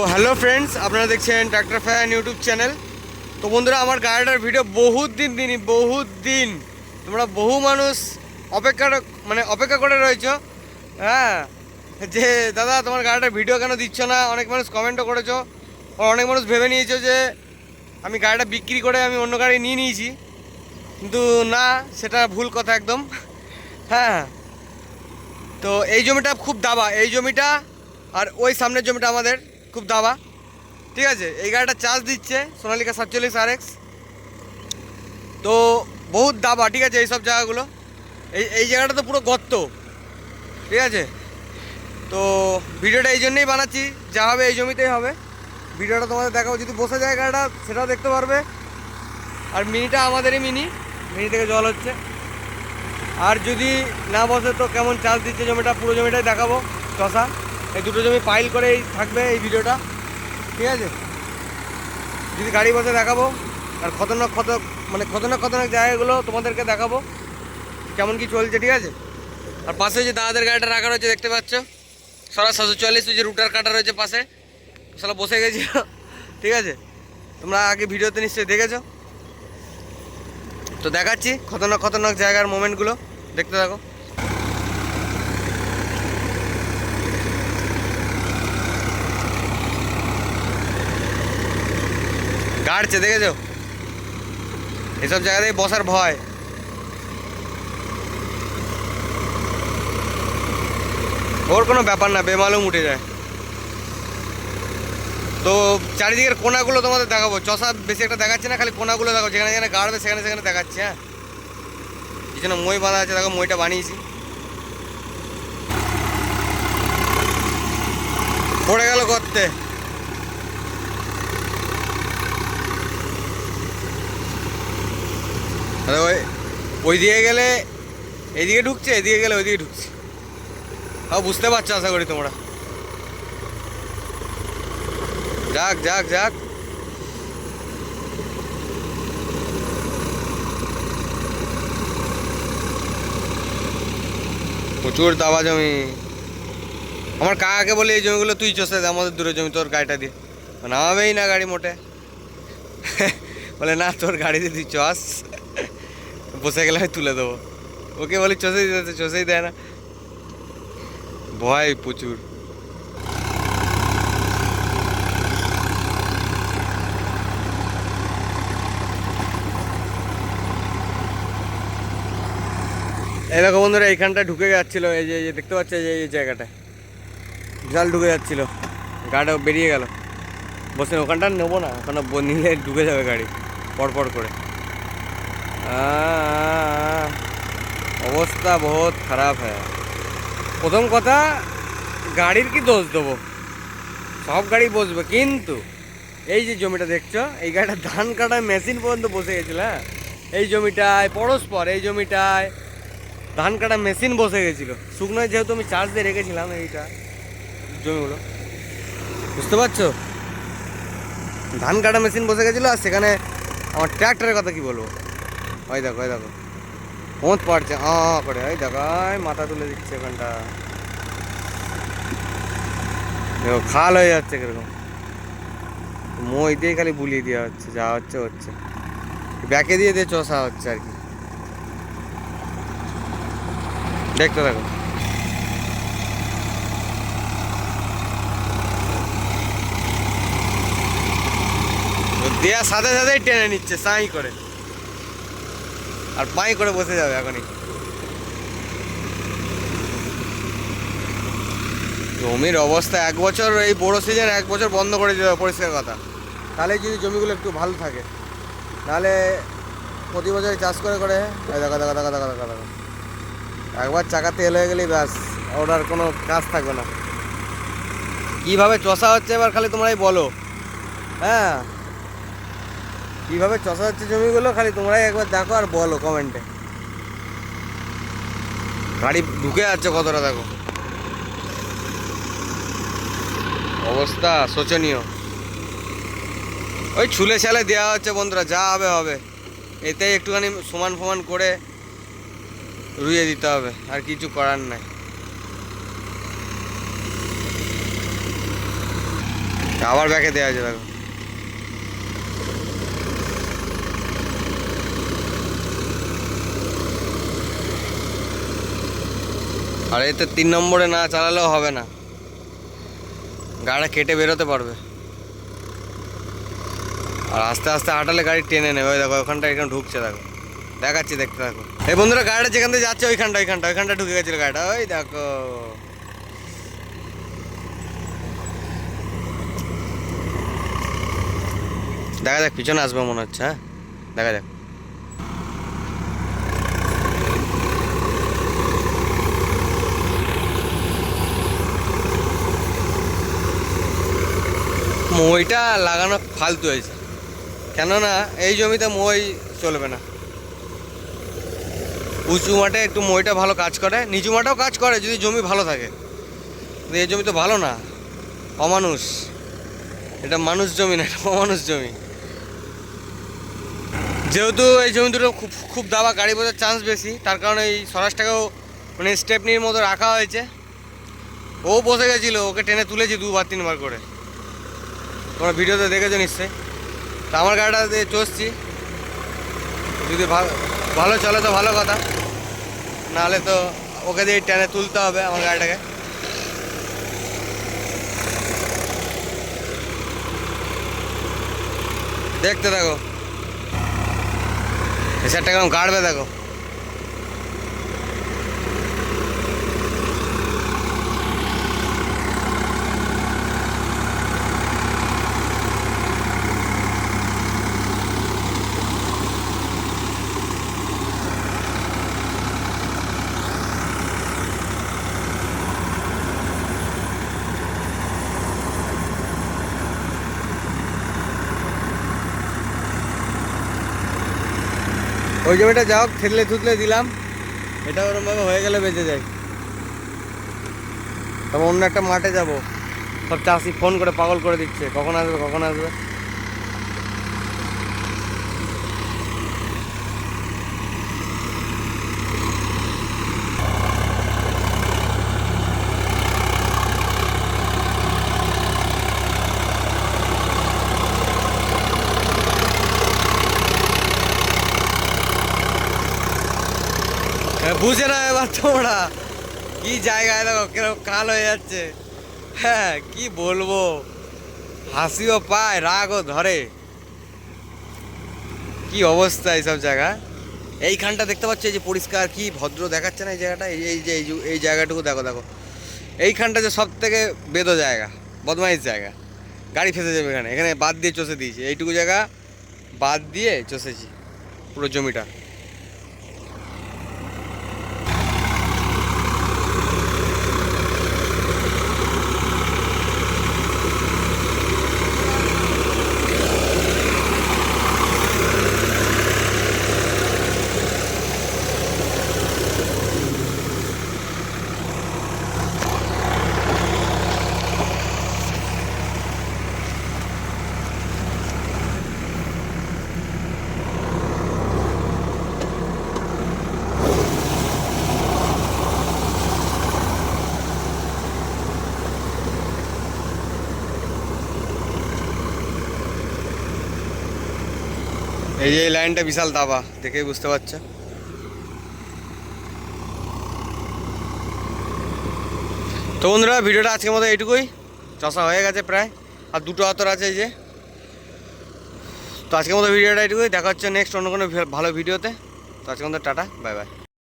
তো hello friends আপনারা দেখছেন ট্র্যাক্টর ফ্যান ইউটিউব চ্যানেল তো বন্ধুরা, আমার গাড়িটার ভিডিও বহুত দিন, দিনই, বহুত দিন। তোমরা বহু মানুষ অপেক্ষা মানে অপেক্ষা করে রয়েছো। হ্যাঁ যে, দাদা, তোমার গাড়িটার ভিডিও কেন দিচ্ছ না? অনেক মানুষ কমেন্টও করেছ। অনেক মানুষ ভেবে নিয়েছো যে, আমি গাড়িটা বিক্রি করে আমি অন্য গাড়ি নিয়ে নিয়েছি। কিন্তু না, সেটা ভুল কথা একদম। হ্যাঁ। তো এই জমিটা খুব দাবা। এই জমিটা আর ওই সামনের জমিটা আমাদের। খুব দাবা। ঠিক আছে, এই গাড়িটা চার্জ দিচ্ছে সোনালিকা সাতচল্লিশ আর এক্স তো বহুত দাবা, ঠিক আছে, এইসব জায়গাগুলো। এই এই জায়গাটা তো পুরো গর্ত। ঠিক আছে? তো ভিডিওটা এই জন্যেই বানাচ্ছি, যা হবে এই জমিতেই হবে। ভিডিওটা তোমাদের দেখাবো, যদি বসে যায় গাড়িটা, সেটাও দেখতে পারবে। আর মিনিটা আমাদেরই মিনি মিনি থেকে জল হচ্ছে। আর যদি না বসে, তো কেমন চার্জ দিচ্ছে জমিটা, পুরো জমিটাই দেখাবো, চষা। এই দুটো জমি পাইল করেই থাকবে এই ভিডিওটা, ঠিক আছে? যদি গাড়ি বসে দেখাবো, আর খতরনাক ক্ষত মানে খতরনাক খতরনাক জায়গাগুলো তোমাদেরকে দেখাবো, কেমন কি চলছে, ঠিক আছে? আর পাশে যে দাদাদের গাড়িটা রাখা রয়েছে, দেখতে পাচ্ছ? সরা সাতশো চুয়াল্লিশ যে রুটার কাটা রয়েছে পাশে। সালা বসে গেছি, ঠিক আছে? তোমরা আগে ভিডিওতে নিশ্চয়ই দেখেছ। তো দেখাচ্ছি খতরনাক খতরনাক জায়গার মোমেন্টগুলো দেখতে থাকো। গাড়ছে দেখেছ? এসব জায়গা জায়গাতেই বসার ভয়। ওর কোনো ব্যাপার না, বেমালুম উঠে যায়। তো চারিদিকের কোনাগুলো তোমাদের দেখাবো। চষা বেশি একটা দেখাচ্ছে না, খালি কোনাগুলো দেখাবো। যেখানে যেখানে গাড়বে, সেখানে সেখানে দেখাচ্ছে হ্যাঁ? পিছনে মই বাঁধা আছে, দেখো, মইটা বানিয়েছি। পড়ে গেল করতে। ওই ওই দিকে গেলে এদিকে ঢুকছে, এদিকে গেলে ওইদিকে ঢুকছে। তাও বুঝতে পারছ আশা করি তোমরা। যাক যাক যাক। প্রচুর দাবা জমি। আমার কাকাকে বলে, এই জমিগুলো তুই চষে দে, আমাদের দূরে জমি, তোর গাড়িটা দিয়ে নামাবেই না গাড়ি মোটে। বলে, না, তোর গাড়ি গাড়িতে তুই চস। বসে গেলে আমি তুলে দেবো। ওকে বলি, চষেই দিতে চষেই দেয় না। ভয় প্রচুর। এই দেখো বন্ধুরা এইখানটা ঢুকে যাচ্ছিল। এই যে এই যে, দেখতে পাচ্ছ, এই যে, এই জায়গাটায়। বিশাল ঢুকে যাচ্ছিল। গাড়িটা বেরিয়ে গেল। বসে, ওখানটা নেব না। ওখানে নিলে ঢুকে যাবে গাড়ি। পরপর করে। অবস্থা বহুত খারাপ হ্যাঁ। প্রথম কথা, গাড়ির কি দোষ দেবো? সব গাড়ি বসবে, কিন্তু এই যে জমিটা দেখছ, এই গাড়িটা ধান কাটার মেশিন পর্যন্ত বসে গেছিল হ্যাঁ? এই জমিটায়, পরস্পর, এই জমিটায় ধান কাটা মেশিন বসে গেছিল। শুকনোয় যেহেতু আমি চার্জ দিয়ে রেখেছিলাম এইটা, জমিগুলো। বুঝতে পারছ? ধান কাটা মেশিন বসে গেছিল, আর সেখানে আমার ট্র্যাক্টরের কথা কি বলব? ওই দেখো ওই দেখো। হোঁত পাড়ছে, আ করে। ওই দেখো মাথা তুলে দিচ্ছে ওখানটা দেখো, খাল হয়ে যাচ্ছে কীরকম। মই দিয়ে খালি বুলিয়ে দেওয়া হচ্ছে, যা হচ্ছে হচ্ছে। ব্যাকে দিয়ে দিয়ে চষা হচ্ছে আর কি। দেখতে থাকো। দেওয়ার সাথে সাথেই টেনে নিচ্ছে, সাই করে। আর পাই করে বসে যাবে এখনই। জমির অবস্থা এক বছর, এই বড় সিজন এক বছর বন্ধ করে দিতে হবে পরিষ্কার কথা। তাহলে যদি জমিগুলো একটু ভালো থাকে নাহলে প্রতি বছর চাষ করে করে। দেখো দেখো দেখো দেখো দেখো দেখো। একবার চাকা তেল হয়ে গেলেই ব্যাস ওর আর কোনো কাজ থাকবে না। কীভাবে চষা হচ্ছে এবার খালি তোমরাই বলো। হ্যাঁ? কীভাবে চষা হচ্ছে জমিগুলো খালি তোমরাই একবার দেখো আর বলো কমেন্টে গাড়ি ঢুকে যাচ্ছে কতটা দেখো। অবস্থা শোচনীয়। ওই ছুলে ছালে দেওয়া হচ্ছে বন্ধুরা, যা হবে হবে। এতে একটুখানি সমান ফমান করে রুইয়ে দিতে হবে, আর কিছু করার নাই। আবার ব্যাকে দেওয়া আছে আর এতে তিন নম্বরে না চালালেও হবে না। গাড়িটা কেটে বেরোতে পারবে। আর আস্তে আস্তে হাঁটালে গাড়ি টেনে নেবে। দেখো, ওখানটা এখানে ঢুকছে, দেখো। দেখাচ্ছি, দেখতে থাকো। এই বন্ধুরা, গাড়িটা যেখান থেকে যাচ্ছে, ওইখানটা ওইখানটা ওইখানটা ঢুকে গেছিল গাড়িটা। ওই দেখো। দেখা যাক, পিছনে আসবে মনে হচ্ছে হ্যাঁ? দেখা যাক। মইটা লাগানো ফালতু হয়েছে। কেননা এই জমিতে মই চলবে না। উঁচু মাঠে একটু মইটা ভালো কাজ করে, নিচু মাঠেও কাজ করে যদি জমি ভালো থাকে। কিন্তু এই জমি তো ভালো না, অমানুষ। এটা মানুষ জমি না, এটা অমানুষ জমি। যেহেতু এই জমি দুটো খুব খুব দাবা গাড়ি বোঝার চান্স বেশি, তার কারণে এই স্বরাজটাকেও মানে স্টেপনির মতো রাখা হয়েছে। ও বসে গেছিল, ওকে টেনে তুলেছি দুবার, তিনবার করে। তোমরা ভিডিওতে দেখেছ নিশ্চয়ই? তো আমার গাড়িটা দিয়ে চষছি যদি ভালো চলে তো ভালো কথা। নাহলে তো ওকে দিয়ে টেনে তুলতে হবে আমার গাড়িটাকে। দেখতে দেখো এসারটা কেমন কাটবে দেখো। ওই জমিটা যাও থেতলে থুতলে দিলাম। এটা ওরমভাবে হয়ে গেলে বেঁচে যায়। তারপর অন্য একটা মাঠে যাব। সব চাষি ফোন করে পাগল করে দিচ্ছে। কখন আসবে কখন আসবে? বুঝে না এবার তোমরা। কি জায়গায় দেখো, কীরকম কাল হয়ে যাচ্ছে। হ্যাঁ কি বলব? হাসিও পায়, রাগও ধরে। কি অবস্থা এইসব জায়গা? এইখানটা দেখতে পাচ্ছ, এই যে পরিষ্কার, কি ভদ্র দেখাচ্ছে না এই জায়গাটা? এই যে- এই জায়গাটুকু দেখো দেখো। এইখানটা যে সব থেকে বেদো জায়গা, বদমাইশ জায়গা। গাড়ি ফেসে যাবে এখানে। এখানে বাদ দিয়ে চষে দিয়েছি। এইটুকু জায়গা বাদ দিয়ে চষেছি। পুরো জমিটা। এই যে এই লাইনটা বিশাল দাবা, দেখেই বুঝতে পারছ? তো বন্ধুরা, ভিডিওটা আজকের মতো এইটুকুই। চশা হয়ে গেছে প্রায়, আর দুটো আতর আছে এই যে। তো আজকের মতো ভিডিওটা এইটুকুই, দেখা হচ্ছে নেক্সট অন্য কোনো ভালো ভিডিওতে। তো আজকের মতো টাটা বাই বাই